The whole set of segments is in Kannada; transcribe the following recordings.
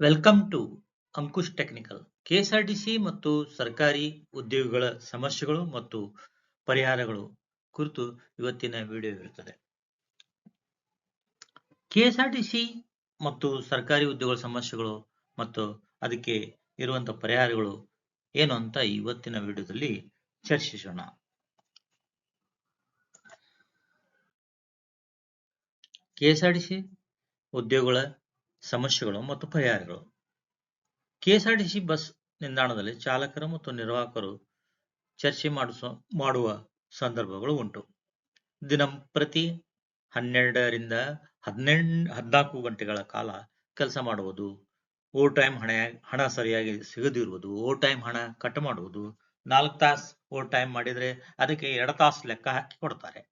Welcome to Ankush technical KSRTC ಮತ್ತು ಸರ್ಕಾರಿ ಉದ್ಯೋಗಿಗಳ ಸಮಸ್ಯೆಗಳು ಮತ್ತು ಪರಿಹಾರಗಳು ಕುರಿತು ಇವತ್ತಿನ ವಿಡಿಯೋ ಇರುತ್ತದೆ ಕೆಎಸ್ಆರ್ಟಿಸಿ ಮತ್ತು ಸರ್ಕಾರಿ ಉದ್ಯೋಗಗಳ ಸಮಸ್ಯೆಗಳು ಮತ್ತು ಅದಕ್ಕೆ ಇರುವಂತಹ ಪರಿಹಾರಗಳು ಏನು ಅಂತ ಇವತ್ತಿನ ವಿಡಿಯೋದಲ್ಲಿ ಚರ್ಚಿಸೋಣ. ಕೆಎಸ್ಆರ್ಟಿಸಿ ಉದ್ಯೋಗಗಳ ಸಮಸ್ಯೆಗಳು ಮತ್ತು ಪರಿಹಾರಗಳು. ಕೆಎಸ್ಆರ್ಟಿಸಿ ಬಸ್ ನಿಲ್ದಾಣದಲ್ಲಿ ಚಾಲಕರು ಮತ್ತು ನಿರ್ವಾಹಕರು ಚರ್ಚೆ ಮಾಡಿಸ, ಮಾಡುವ ಸಂದರ್ಭಗಳು ಉಂಟು. ದಿನಂಪ್ರತಿ ಹನ್ನೆರಡರಿಂದ ಹದಿನೆಂಟು, ಹದಿನಾಲ್ಕು ಗಂಟೆಗಳ ಕಾಲ ಕೆಲಸ ಮಾಡುವುದು ಓವರ್ ಟೈಮ್ ಹಣ ಹಣ ಸರಿಯಾಗಿ ಸಿಗದಿರುವುದು ಓವರ್ ಟೈಮ್ ಹಣ ಕಟ್ ಮಾಡುವುದು, ನಾಲ್ಕು ತಾಸು ಓವರ್ ಟೈಮ್ ಮಾಡಿದರೆ ಅದಕ್ಕೆ ಎರಡು ತಾಸು ಲೆಕ್ಕ ಹಾಕಿ ಕೊಡ್ತಾರೆ.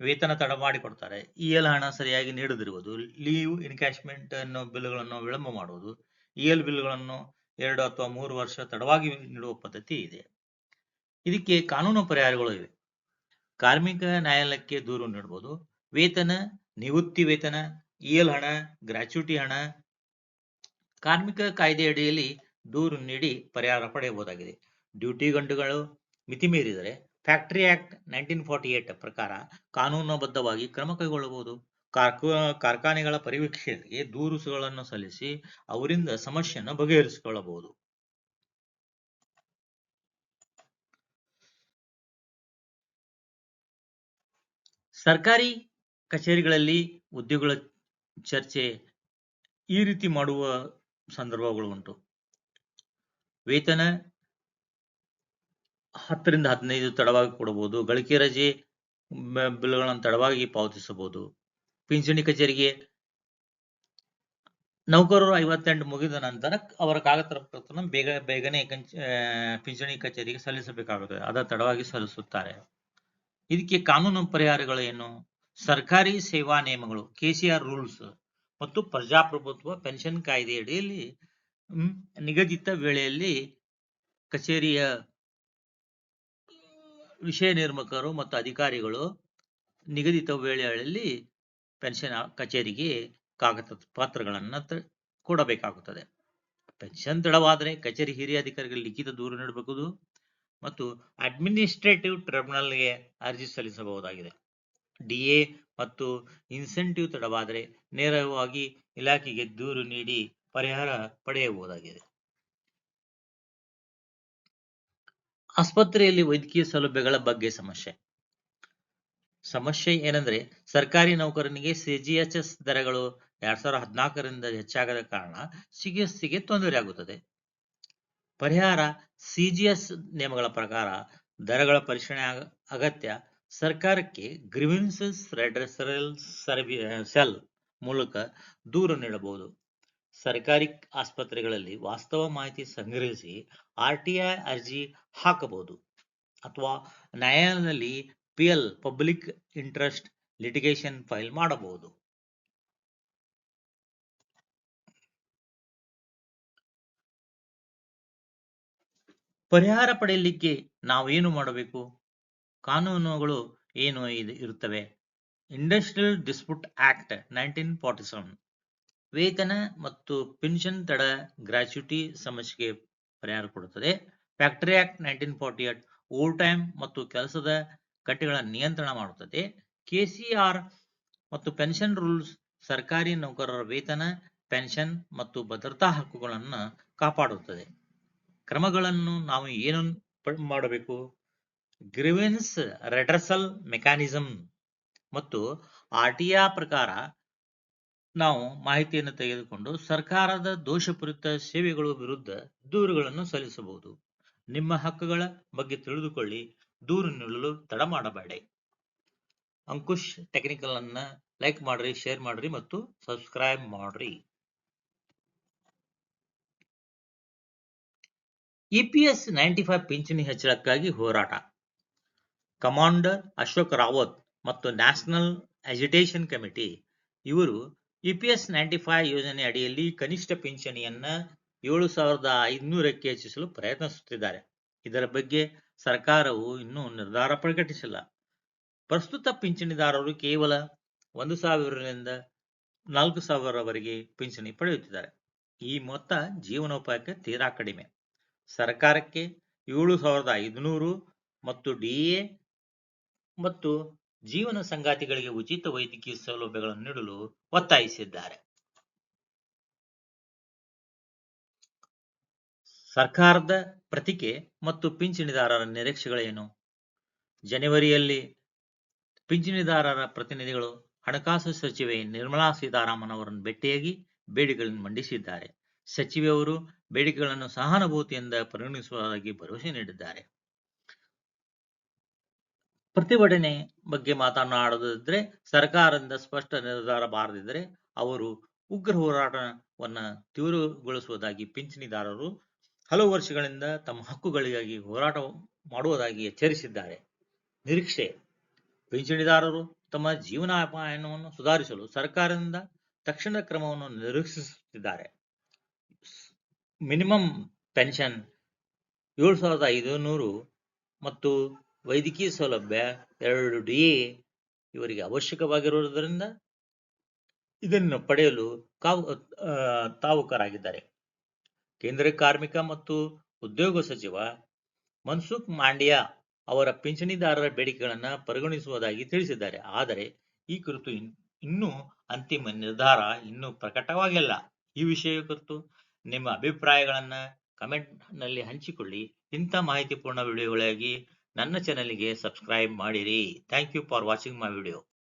ವೇತನ ತಡ ಮಾಡಿ ಕೊಡ್ತಾರೆ. ಇ ಎಲ್ ಹಣ ಸರಿಯಾಗಿ ನೀಡದಿರುವುದು, ಲೀವ್ ಇನ್ಕ್ಯಾಶ್ಮೆಂಟ್ ಅನ್ನೋ ಬಿಲ್ಗಳನ್ನು ವಿಳಂಬ ಮಾಡುವುದು ಇ ಎಲ್ ಬಿಲ್ಗಳನ್ನು ಎರಡು ಅಥವಾ ಮೂರು ವರ್ಷ ತಡವಾಗಿ ನೀಡುವ ಪದ್ಧತಿ ಇದೆ. ಇದಕ್ಕೆ ಕಾನೂನು ಪರಿಹಾರಗಳು ಇವೆ. ಕಾರ್ಮಿಕ ನ್ಯಾಯಾಲಯಕ್ಕೆ ದೂರು ನೀಡಬಹುದು ವೇತನ, ನಿವೃತ್ತಿ ವೇತನ ಇ ಎಲ್ ಹಣ, ಗ್ರಾಚ್ಯುಟಿ ಹಣ, ಕಾರ್ಮಿಕ ಕಾಯ್ದೆಯಡಿಯಲ್ಲಿ ದೂರು ನೀಡಿ ಪರಿಹಾರ ಪಡೆಯಬಹುದಾಗಿದೆ. ಡ್ಯೂಟಿ ಗಂಟುಗಳು ಮಿತಿ ಮೀರಿದರೆ factory act nineteen forty eight ಪ್ರಕಾರ ಕಾನೂನುಬದ್ಧವಾಗಿ ಕ್ರಮ ಕೈಗೊಳ್ಳಬಹುದು. ಕಾರ್ಖಾನೆಗಳ ಪರಿವೀಕ್ಷಣೆಗೆ ದೂರುಗಳನ್ನು ಸಲ್ಲಿಸಿ ಅವರಿಂದ ಸಮಸ್ಯೆಯನ್ನು ಬಗೆಹರಿಸಿಕೊಳ್ಳಬಹುದು. ಸರ್ಕಾರಿ ಕಚೇರಿಗಳಲ್ಲಿ ಉದ್ಯೋಗಗಳ ಚರ್ಚೆ ಈ ರೀತಿ ಮಾಡುವ ಸಂದರ್ಭಗಳು ಉಂಟು. ವೇತನ ಹತ್ತರಿಂದ ಹದಿನೈದು ತಡವಾಗಿ ಕೊಡಬಹುದು. ಗಳಿಕೆ ರಜೆ ಬಿಲ್ಗಳನ್ನು ತಡವಾಗಿ ಪಾವತಿಸಬಹುದು. ಪಿಂಚಣಿ ಕಚೇರಿಗೆ ನೌಕರರು ಐವತ್ತೆಂಟು ಮುಗಿದ ನಂತರ ಅವರ ಕಾಗದ ಬೇಗ, ಬೇಗನೆ ಪಿಂಚಣಿ ಕಚೇರಿಗೆ ಸಲ್ಲಿಸಬೇಕಾಗುತ್ತದೆ. ಅದ ತಡವಾಗಿ ಸಲ್ಲಿಸುತ್ತಾರೆ. ಇದಕ್ಕೆ ಕಾನೂನು ಪರಿಹಾರಗಳು ಏನು ಸರ್ಕಾರಿ ಸೇವಾ ನಿಯಮಗಳು ಕೆಸಿಆರ್ ರೂಲ್ಸ್ ಮತ್ತು ಪ್ರಜಾಪ್ರಭುತ್ವ ಪೆನ್ಷನ್ ಕಾಯ್ದೆಯಡಿಯಲ್ಲಿ ನಿಗದಿತ ವೇಳೆಯಲ್ಲಿ ಕಚೇರಿಯ ವಿಷಯ ನಿರ್ಮಕರು ಮತ್ತು ಅಧಿಕಾರಿಗಳು ನಿಗದಿತ ವೇಳೆಯಲ್ಲಿ ಪೆನ್ಷನ್ ಕಚೇರಿಗೆ ಕಾಗದ ಪತ್ರಗಳನ್ನು ಕೊಡಬೇಕಾಗುತ್ತದೆ. ಪೆನ್ಷನ್ ತಡವಾದರೆ ಕಚೇರಿ ಹಿರಿಯ ಅಧಿಕಾರಿಗಳಿಗೆ ಲಿಖಿತ ದೂರು ನೀಡಬಹುದು ಮತ್ತು ಅಡ್ಮಿನಿಸ್ಟ್ರೇಟಿವ್ ಟ್ರಿಬ್ಯುನಲ್ಗೆ ಅರ್ಜಿ ಸಲ್ಲಿಸಬಹುದಾಗಿದೆ. ಡಿಎ ಮತ್ತು ಇನ್ಸೆಂಟಿವ್ ತಡವಾದರೆ ನೇರವಾಗಿ ಇಲಾಖೆಗೆ ದೂರು ನೀಡಿ ಪರಿಹಾರ ಪಡೆಯಬಹುದಾಗಿದೆ. ಆಸ್ಪತ್ರೆಯಲ್ಲಿ ವೈದ್ಯಕೀಯ ಸೌಲಭ್ಯಗಳ ಬಗ್ಗೆ ಸಮಸ್ಯೆ. ಸಮಸ್ಯೆ ಏನಂದ್ರೆ, ಸರ್ಕಾರಿ ನೌಕರನಿಗೆ ಸಿಜಿಎಚ್ಎಸ್ ದರಗಳು ಎರಡ್ ಸಾವಿರದ ಹದಿನಾಲ್ಕರಿಂದ ಹೆಚ್ಚಾಗದ ಕಾರಣ ಚಿಕಿತ್ಸೆಗೆ ತೊಂದರೆ ಆಗುತ್ತದೆ. ಪರಿಹಾರ ಸಿಜಿಎಸ್ ನಿಯಮಗಳ ಪ್ರಕಾರ ದರಗಳ ಪರಿಶೀಲನೆ ಅಗತ್ಯ. ಸರ್ಕಾರಕ್ಕೆ ಗ್ರಿವಿನ್ಸಸ್ ರೆಡ್ರೆಸರಲ್ ಸರ್ವಿ ಸೆಲ್ ಮೂಲಕ ದೂರು ನೀಡಬಹುದು. ಸರ್ಕಾರಿ ಆಸ್ಪತ್ರೆಗಳಲ್ಲಿ ವಾಸ್ತವ ಮಾಹಿತಿ ಸಂಗ್ರಹಿಸಿ ಆರ್ಟಿಐ ಅರ್ಜಿ ಹಾಕಬಹುದು. ಅಥವಾ ನ್ಯಾಯಾಲಯದಲ್ಲಿ PL public interest litigation file ಮಾಡಬಹುದು. ಪರಿಹಾರ ಪಡೆಯಲಿಕ್ಕೆ ನಾವು ಏನು ಮಾಡಬೇಕು? ಕಾನೂನುಗಳು ಏನು ಇರುತ್ತವೆ? Industrial dispute act nineteen forty seven ವೇತನ ಮತ್ತು ಪಿನ್ಷನ್ ತಡ ಗ್ರಾಚ್ಯುಟಿ ಸಮಸ್ಯೆಗೆ ಪರಿಹಾರ ಕೊಡುತ್ತದೆ. Factory act nineteen forty eight over time ಮತ್ತು ಕೆಲಸದ ಗಂಟೆಗಳ ನಿಯಂತ್ರಣ ಮಾಡುತ್ತದೆ. ಕೆಸಿಆರ್ ಮತ್ತು ಪೆನ್ಷನ್ ರೂಲ್ಸ್ ಸರ್ಕಾರಿ ನೌಕರರ ವೇತನ ಪೆನ್ಷನ್ ಮತ್ತು ಭದ್ರತಾ ಹಕ್ಕುಗಳನ್ನು ಕಾಪಾಡುತ್ತದೆ. ಕ್ರಮಗಳನ್ನು ನಾವು ಏನು ಮಾಡಬೇಕು? ಗ್ರಿವೆನ್ಸ್ ರೆಡ್ರಸಲ್ ಮೆಕ್ಯಾನಿಸಮ್ ಮತ್ತು ಆರ್ ಟಿ ಪ್ರಕಾರ ನಾವು ಮಾಹಿತಿಯನ್ನು ತೆಗೆದುಕೊಂಡು ಸರ್ಕಾರದ ದೋಷಪೂರಿತ ಸೇವೆಗಳ ವಿರುದ್ಧ ದೂರುಗಳನ್ನು ಸಲ್ಲಿಸಬಹುದು. ನಿಮ್ಮ ಹಕ್ಕುಗಳ ಬಗ್ಗೆ ತಿಳಿದುಕೊಳ್ಳಿ, ದೂರು ನೀಡಲು ತಡ ಮಾಡಬೇಡಿ. ಅಂಕುಶ್ ಟೆಕ್ನಿಕಲ್ ಅನ್ನ ಲೈಕ್ ಮಾಡ್ರಿ ಶೇರ್ ಮಾಡ್ರಿ ಮತ್ತು ಸಬ್ಸ್ಕ್ರೈಬ್ ಮಾಡ್ರಿ. ಇಪಿಎಸ್ ನೈಂಟಿ ಫೈವ್ ಪಿಂಚಣಿ ಹೆಚ್ಚಳಕ್ಕಾಗಿ ಹೋರಾಟ. ಕಮಾಂಡರ್ ಅಶೋಕ್ ರಾವತ್ ಮತ್ತು ನ್ಯಾಷನಲ್ ಅಜಿಟೇಷನ್ ಕಮಿಟಿ ಇವರು ಇಪಿಎಸ್ ನೈಂಟಿ ಫೈವ್ ಯೋಜನೆ ಅಡಿಯಲ್ಲಿ ಕನಿಷ್ಠ ಪಿಂಚಣಿಯನ್ನ ಏಳು ಸಾವಿರದ ಐದುನೂರಕ್ಕೆ ಹೆಚ್ಚಿಸಲು ಪ್ರಯತ್ನಿಸುತ್ತಿದ್ದಾರೆ. ಇದರ ಬಗ್ಗೆ ಸರ್ಕಾರವು ಇನ್ನೂ ನಿರ್ಧಾರ ಪ್ರಕಟಿಸಿಲ್ಲ. ಪ್ರಸ್ತುತ ಪಿಂಚಣಿದಾರರು ಕೇವಲ ಒಂದು ಸಾವಿರದಿಂದ ನಾಲ್ಕು ಸಾವಿರವರೆಗೆ ಪಿಂಚಣಿ ಪಡೆಯುತ್ತಿದ್ದಾರೆ. ಈ ಮೊತ್ತ ಜೀವನೋಪಾಯಕ್ಕೆ ತೀರಾ ಕಡಿಮೆ. ಸರ್ಕಾರಕ್ಕೆ ಏಳು ಸಾವಿರದ ಐದುನೂರು ಮತ್ತು ಡಿಎ ಮತ್ತು ಜೀವನ ಸಂಗಾತಿಗಳಿಗೆ ಉಚಿತ ವೈದ್ಯಕೀಯ ಸೌಲಭ್ಯಗಳನ್ನು ನೀಡಲು ಒತ್ತಾಯಿಸಿದ್ದಾರೆ. ಸರ್ಕಾರದ ಪ್ರತಿಕೆ ಮತ್ತು ಪಿಂಚಣಿದಾರರ ನಿರೀಕ್ಷೆಗಳೇನು? ಜನವರಿಯಲ್ಲಿ ಪಿಂಚಣಿದಾರರ ಪ್ರತಿನಿಧಿಗಳು ಹಣಕಾಸು ಸಚಿವೆ ನಿರ್ಮಲಾ ಸೀತಾರಾಮನ್ ಅವರನ್ನು ಭೇಟಿಯಾಗಿ ಬೇಡಿಕೆಗಳನ್ನು ಮಂಡಿಸಿದ್ದಾರೆ. ಸಚಿವೆ ಅವರು ಬೇಡಿಕೆಗಳನ್ನು ಸಹಾನುಭೂತಿಯಿಂದ ಪರಿಗಣಿಸುವುದಾಗಿ ಭರವಸೆ ನೀಡಿದ್ದಾರೆ. ಪ್ರತಿಭಟನೆ ಬಗ್ಗೆ ಮಾತನಾಡದಿದ್ರೆ ಸರ್ಕಾರದಿಂದ ಸ್ಪಷ್ಟ ನಿರ್ಧಾರ ಬಾರದಿದ್ದರೆ ಅವರು ಉಗ್ರ ಹೋರಾಟವನ್ನ ತೀವ್ರಗೊಳಿಸುವುದಾಗಿ ಪಿಂಚಣಿದಾರರು ಹಲವು ವರ್ಷಗಳಿಂದ ತಮ್ಮ ಹಕ್ಕುಗಳಿಗಾಗಿ ಹೋರಾಟ ಮಾಡುವುದಾಗಿ ಎಚ್ಚರಿಸಿದ್ದಾರೆ. ನಿರೀಕ್ಷೆ, ಪಿಂಚಣಿದಾರರು ತಮ್ಮ ಜೀವನಾಪಾಯವನ್ನು ಸುಧಾರಿಸಲು ಸರ್ಕಾರದಿಂದ ತಕ್ಷಣ ಕ್ರಮವನ್ನು ನಿರೀಕ್ಷಿಸುತ್ತಿದ್ದಾರೆ. ಮಿನಿಮಮ್ ಪೆನ್ಷನ್, ಏಳು ಸಾವಿರದ ಐದುನೂರು ಮತ್ತು ವೈದ್ಯಕೀಯ ಸೌಲಭ್ಯ ಎರಡು ಡಿ ಇವರಿಗೆ ಅವಶ್ಯಕವಾಗಿರುವುದರಿಂದ ಇದನ್ನು ಪಡೆಯಲು ಕಾವು ತಾವುಕರಾಗಿದ್ದಾರೆ. ಕೇಂದ್ರ ಕಾರ್ಮಿಕ ಮತ್ತು ಉದ್ಯೋಗ ಸಚಿವ ಮನ್ಸುಖ್ ಮಾಂಡ್ಯಾ ಅವರ ಪಿಂಚಣಿದಾರರ ಬೇಡಿಕೆಗಳನ್ನು ಪರಿಗಣಿಸುವುದಾಗಿ ತಿಳಿಸಿದ್ದಾರೆ. ಆದರೆ ಈ ಕುರಿತು ಇನ್- ಇನ್ನೂ ಅಂತಿಮ ನಿರ್ಧಾರ ಇನ್ನೂ ಪ್ರಕಟವಾಗಿಲ್ಲ. ಈ ವಿಷಯ ಕುರಿತು ನಿಮ್ಮ ಅಭಿಪ್ರಾಯಗಳನ್ನು ಕಮೆಂಟ್ನಲ್ಲಿ ಹಂಚಿಕೊಳ್ಳಿ. ಇಂಥ ಮಾಹಿತಿಪೂರ್ಣ ವಿಡಿಯೋಗಳಿಗಾಗಿ ನನ್ನ ಚಾನಲ್ಗೆ ಸಬ್ಸ್ಕ್ರೈಬ್ ಮಾಡಿರಿ. Thank you for watching my video.